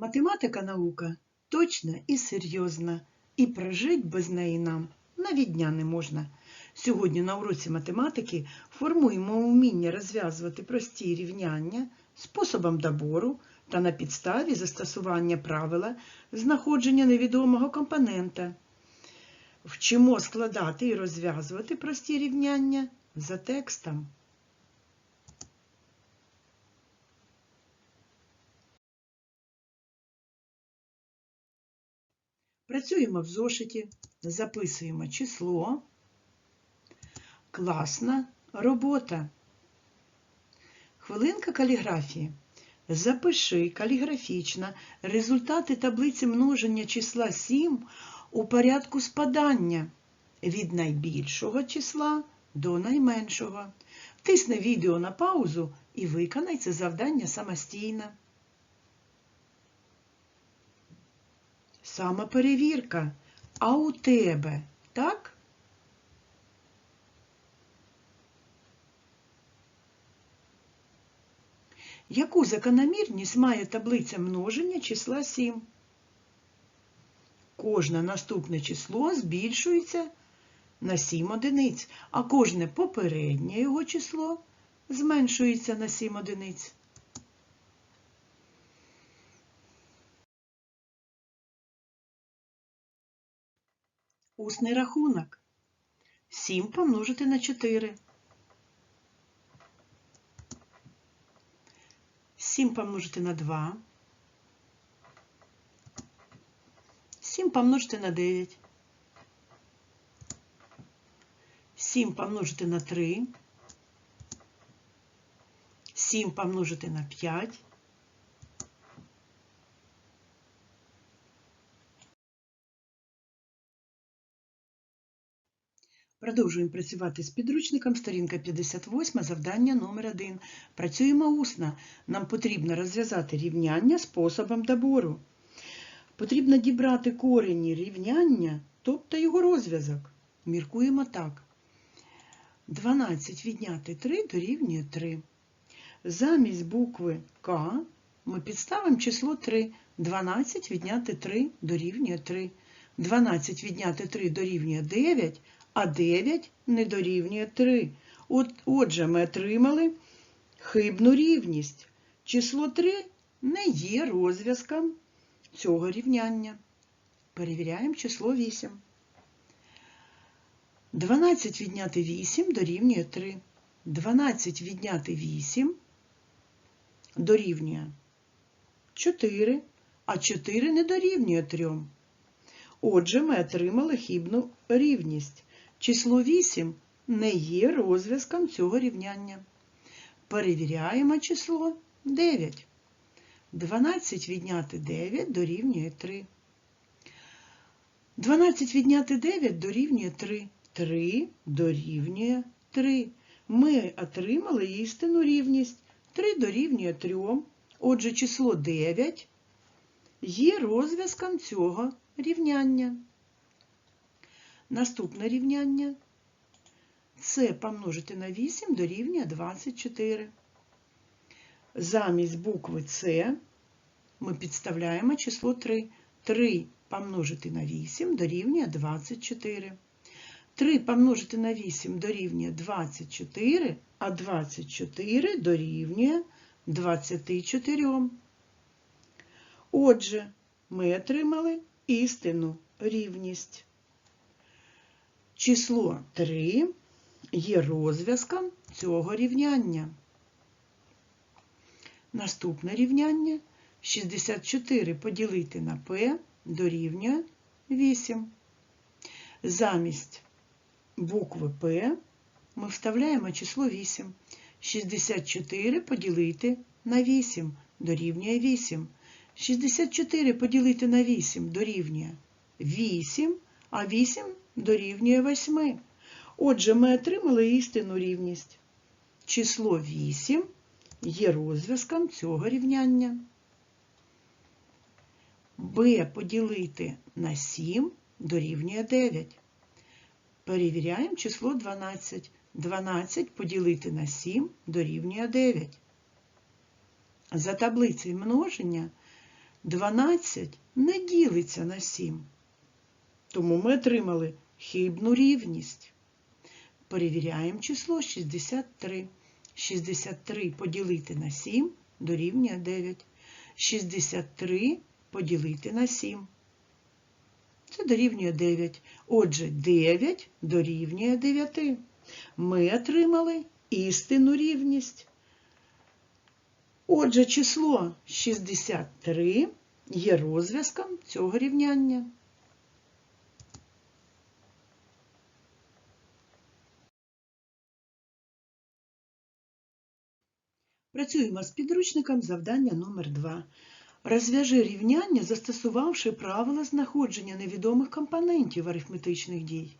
Математика наука точна і серйозна, і прожить без неї нам навіть дня не можна. Сьогодні на уроці математики формуємо вміння розв'язувати прості рівняння способом добору та на підставі застосування правила знаходження невідомого компонента. Вчимо складати і розв'язувати прості рівняння за текстом. Працюємо в зошиті, записуємо число. Класна робота. Хвилинка каліграфії. Запиши каліграфічно результати таблиці множення числа 7 у порядку спадання від найбільшого числа до найменшого. Тисни відео на паузу і виконай це завдання самостійно. Самоперевірка. А у тебе так? Яку закономірність має таблиця множення числа 7? Кожне наступне число збільшується на 7 одиниць, а кожне попереднє його число зменшується на 7 одиниць. Усний рахунок. 7 помножити на 4. 7 помножити на 2. 7 помножити на 9. 7 помножити на 3. 7 помножити на 5. Продовжуємо працювати з підручником. Сторінка 58, завдання номер 1. Працюємо усно. Нам потрібно розв'язати рівняння способом добору. Потрібно дібрати корені рівняння, тобто його розв'язок. Міркуємо так. 12 відняти 3 дорівнює 3. Замість букви К ми підставимо число 3. 12 відняти 3 дорівнює 3. 12 відняти 3 дорівнює 9, а 9 не дорівнює 3. Отже, ми отримали хибну рівність. Число 3 не є розв'язком цього рівняння. Перевіряємо число 8. 12 відняти 8 дорівнює 3. 12 відняти 8 дорівнює 4, а 4 не дорівнює 3. Отже, ми отримали хибну рівність. Число 8 не є розв'язком цього рівняння. Перевіряємо число 9. 12 відняти 9 дорівнює 3. 12 відняти 9 дорівнює 3. 3 дорівнює 3. Ми отримали істинну рівність. 3 дорівнює 3. Отже, число 9 є розв'язком цього рівняння. Наступне рівняння це помножити на 8 дорівнює 24. Замість букви С ми підставляємо число 3. 3 помножити на 8 дорівнює 24. 3 помножити на 8 дорівнює 24, а 24 дорівнює 24. Отже, ми отримали істинну рівність. Число 3 є розв'язком цього рівняння. Наступне рівняння 64 поділити на p дорівнює 8. Замість букви P ми вставляємо число 8. 64 поділити на 8 дорівнює 8. 64 поділити на 8 дорівнює 8, а 8 дорівнює 8. Отже, ми отримали істинну рівність. Число 8 є розв'язком цього рівняння. b поділити на 7 дорівнює 9. Перевіряємо число 12. 12 поділити на 7 дорівнює 9. За таблицею множення 12 не ділиться на 7. Тому ми отримали хибну рівність. Перевіряємо число 63. 63 поділити на 7 дорівнює 9. 63 поділити на 7. Це дорівнює 9. Отже, 9 дорівнює 9. Ми отримали істинну рівність. Отже, число 63 є розв'язком цього рівняння. Працюємо з підручником завдання номер 2. Розв'яжи рівняння, застосувавши правила знаходження невідомих компонентів арифметичних дій.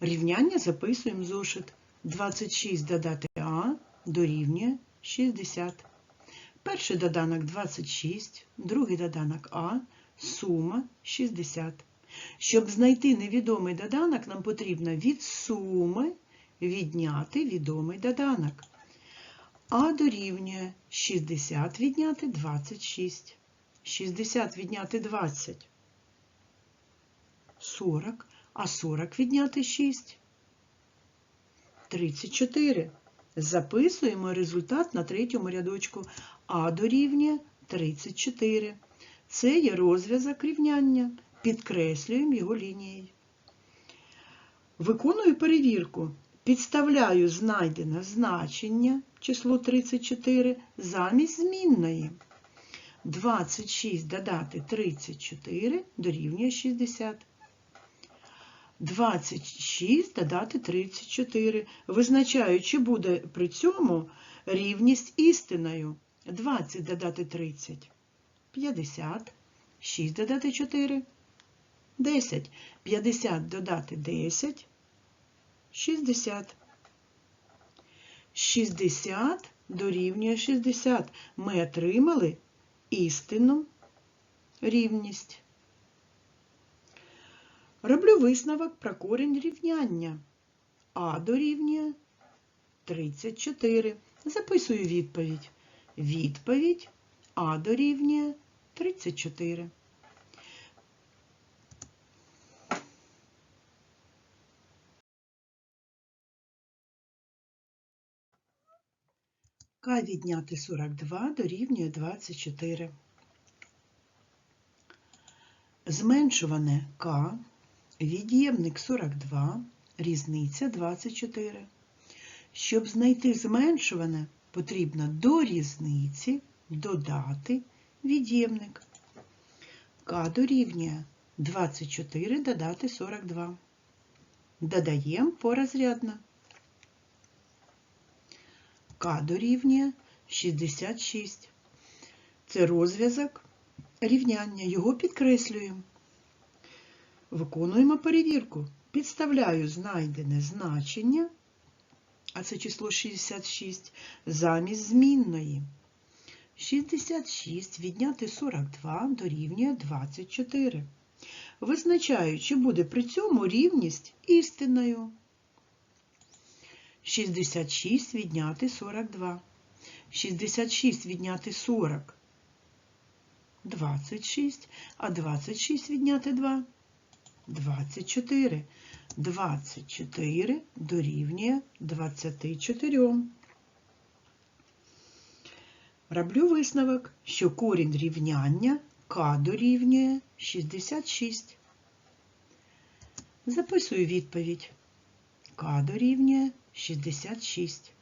Рівняння записуємо зошит. 26 додати А дорівнює 60. Перший доданок 26, другий доданок А, сума 60. Щоб знайти невідомий доданок, нам потрібно від суми відняти відомий доданок. А дорівнює 60 відняти 26. 60 відняти 20. 40. А 40 відняти 6. 34. Записуємо результат на третьому рядочку. А дорівнює 34. Це є розв'язок рівняння. Підкреслюємо його лінією. Виконую перевірку. Підставляю знайдене значення число 34 замість змінної. 26 додати 34 дорівнює 60. 26 додати 34. Визначаю, чи буде при цьому рівність істиною. 20 додати 30 50. 6 додати 4 10. 50 додати 10 60. 60 дорівнює 60. Ми отримали істинну рівність. Роблю висновок про корінь рівняння. А дорівнює 34. Записую відповідь. Відповідь А дорівнює 34. К відняти 42 дорівнює 24. Зменшуване К, від'ємник 42, різниця 24. Щоб знайти зменшуване, потрібно до різниці додати від'ємник. К дорівнює 24 додати 42. Додаємо порозрядно. К дорівнює 66. Це розв'язок рівняння. Його підкреслюємо. Виконуємо перевірку. Підставляю знайдене значення, а це число 66, замість змінної. 66 відняти 42 дорівнює 24. Визначаю, чи буде при цьому рівність істинною. 66 відняти 42. 66 відняти 40. 26. А 26 відняти 2. 24. 24 дорівнює 24. Роблю висновок, що корінь рівняння К дорівнює 66. Записую відповідь. К дорівнює 66.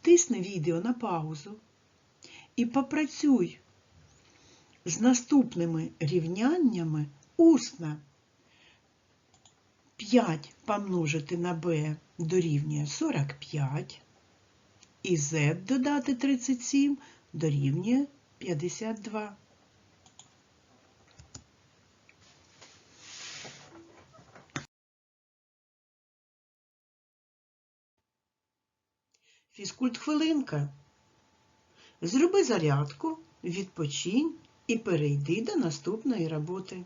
Тисни відео на паузу і попрацюй з наступними рівняннями усно. 5 помножити на b дорівнює 45. І z додати 37 дорівнює 52. Фізкульт хвилинка. Зроби зарядку, відпочинь і перейди до наступної роботи.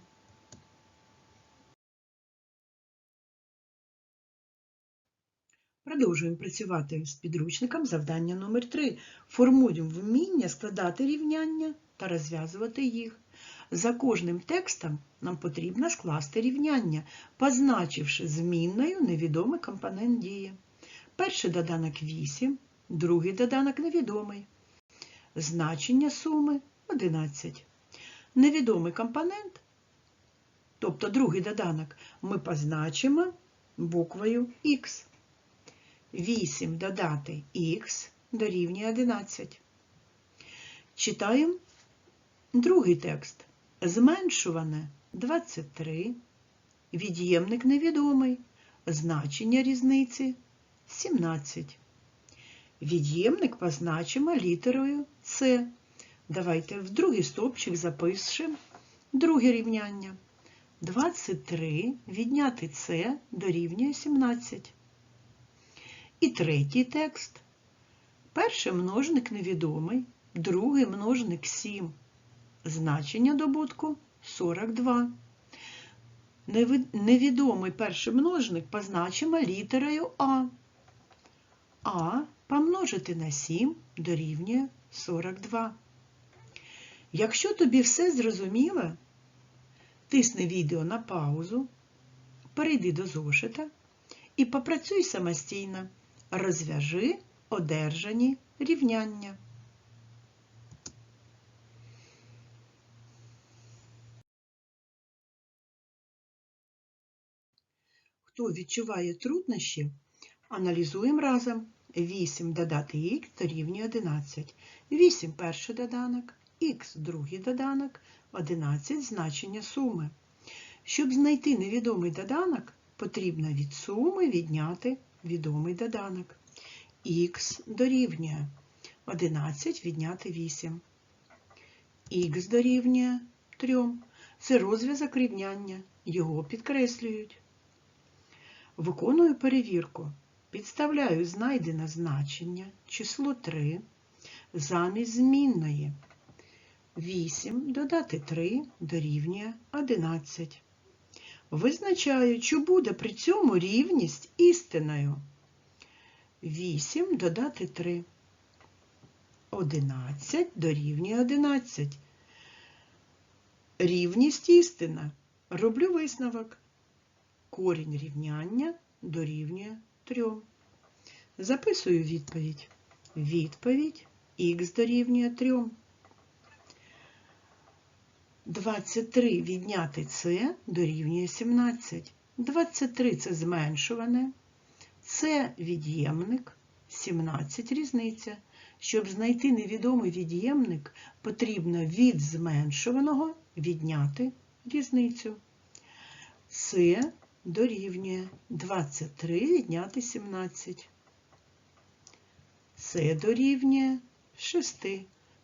Продовжуємо працювати з підручником завдання номер 3 Формуємо вміння складати рівняння та розв'язувати їх. За кожним текстом нам потрібно скласти рівняння, позначивши змінною невідомий компонент дії. Перший доданок 8, другий доданок невідомий. Значення суми 11. Невідомий компонент, тобто другий доданок, ми позначимо буквою Х. 8 додати х дорівнює 11. Читаємо другий текст. Зменшуване 23. Від'ємник невідомий. Значення різниці 17. Від'ємник позначимо літерою С. Давайте в другий стовпчик запишемо друге рівняння. 23 відняти С дорівнює 17. І третій текст. Перший множник невідомий, другий множник 7. Значення добутку 42. Невідомий перший множник позначимо літерою А. А помножити на 7 дорівнює 42. Якщо тобі все зрозуміло, тисни відео на паузу, перейди до зошита і попрацюй самостійно. Розв'яжи одержані рівняння. Хто відчуває труднощі, аналізуємо разом. 8 додати х дорівнює 11. 8 перший доданок, х другий доданок, 11 значення суми. Щоб знайти невідомий доданок, потрібно від суми відняти відомий доданок. Х дорівнює 11 відняти 8. Х дорівнює 3. Це розв'язок рівняння. Його підкреслюють. Виконую перевірку. Підставляю знайдене значення число 3 замість змінної. 8 додати 3 дорівнює 11. Визначаю, чи буде при цьому рівність істиною. 8 додати 3. 11 дорівнює 11. Рівність істина. Роблю висновок. Корінь рівняння дорівнює 3. Записую відповідь. Відповідь х дорівнює 3. 23 відняти С дорівнює 17. 23 це зменшуване, це від'ємник, 17 різниця. Щоб знайти невідомий від'ємник, потрібно від зменшуваного відняти різницю. С дорівнює 23 відняти 17. С дорівнює 6.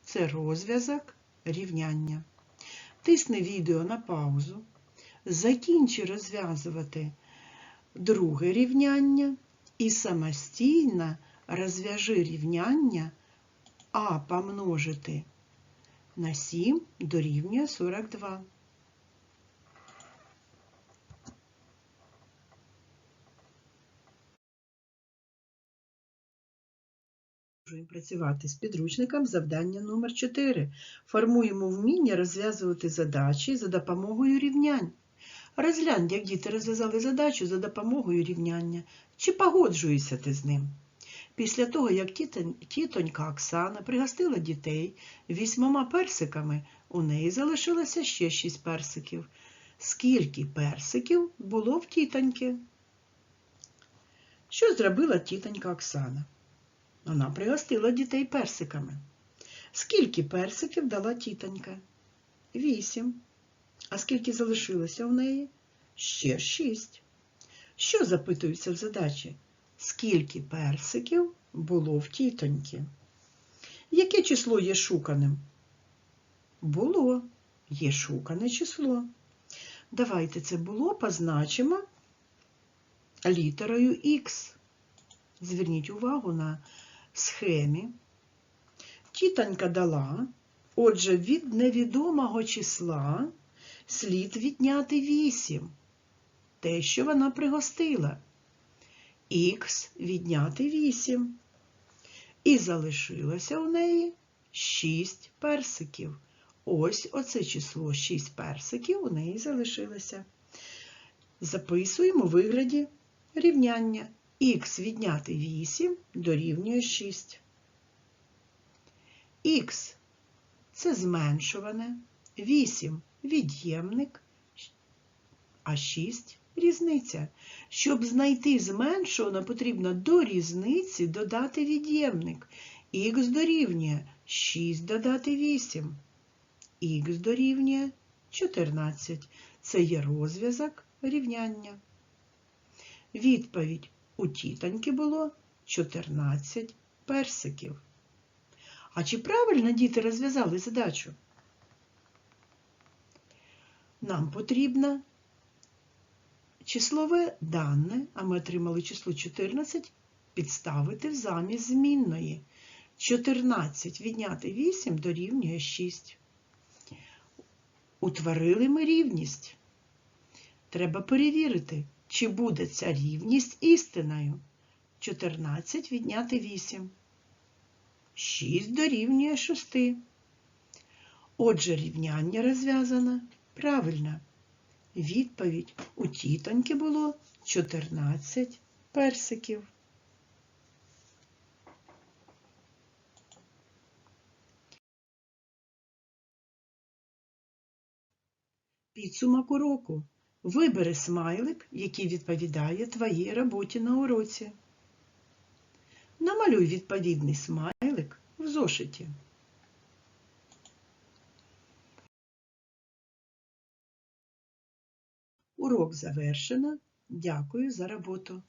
Це розв'язок рівняння. Тисни відео на паузу, закінчи розв'язувати друге рівняння і самостійно розв'яжи рівняння А помножити на 7 дорівнює 42. Продовжуємо працювати з підручником завдання номер 4 Формуємо вміння розв'язувати задачі за допомогою рівнянь. Розглянь, як діти розв'язали задачу за допомогою рівняння. Чи погоджуєшся ти з ним? Після того, як тітонька Оксана пригостила дітей вісьмома персиками, у неї залишилося ще шість персиків. Скільки персиків було в тітоньки? Що зробила тітонька Оксана? Вона пригостила дітей персиками. Скільки персиків дала тітонька? Вісім. А скільки залишилося в неї? Ще шість. Що запитується в задачі? Скільки персиків було в тітоньки? Яке число є шуканим? Було. Є шукане число. Давайте це було позначимо літерою Х. Зверніть увагу на схемі. Тітонька дала, отже, від невідомого числа слід відняти 8, те, що вона пригостила. х відняти 8. І залишилося у неї 6 персиків. Ось оце число 6 персиків у неї залишилося. Записуємо у вигляді рівняння. Х відняти 8 дорівнює 6. х це зменшуване, 8 від'ємник, а 6 різниця. Щоб знайти зменшуване, потрібно до різниці додати від'ємник. х дорівнює 6 додати 8. х дорівнює 14. Це є розв'язок рівняння. Відповідь у тітоньки було 14 персиків. А чи правильно діти розв'язали задачу? Нам потрібно числове дане, а ми отримали число 14, підставити в замість змінної. 14 відняти 8 дорівнює 6. Утворили ми рівність. Треба перевірити, чи буде ця рівність істиною. 14 відняти 8. 6 дорівнює 6. Отже, рівняння розв'язано правильно. Відповідь у тітоньки було 14 персиків. Підсумок уроку. Вибери смайлик, який відповідає твоїй роботі на уроці. Намалюй відповідний смайлик в зошиті. Урок завершено. Дякую за роботу.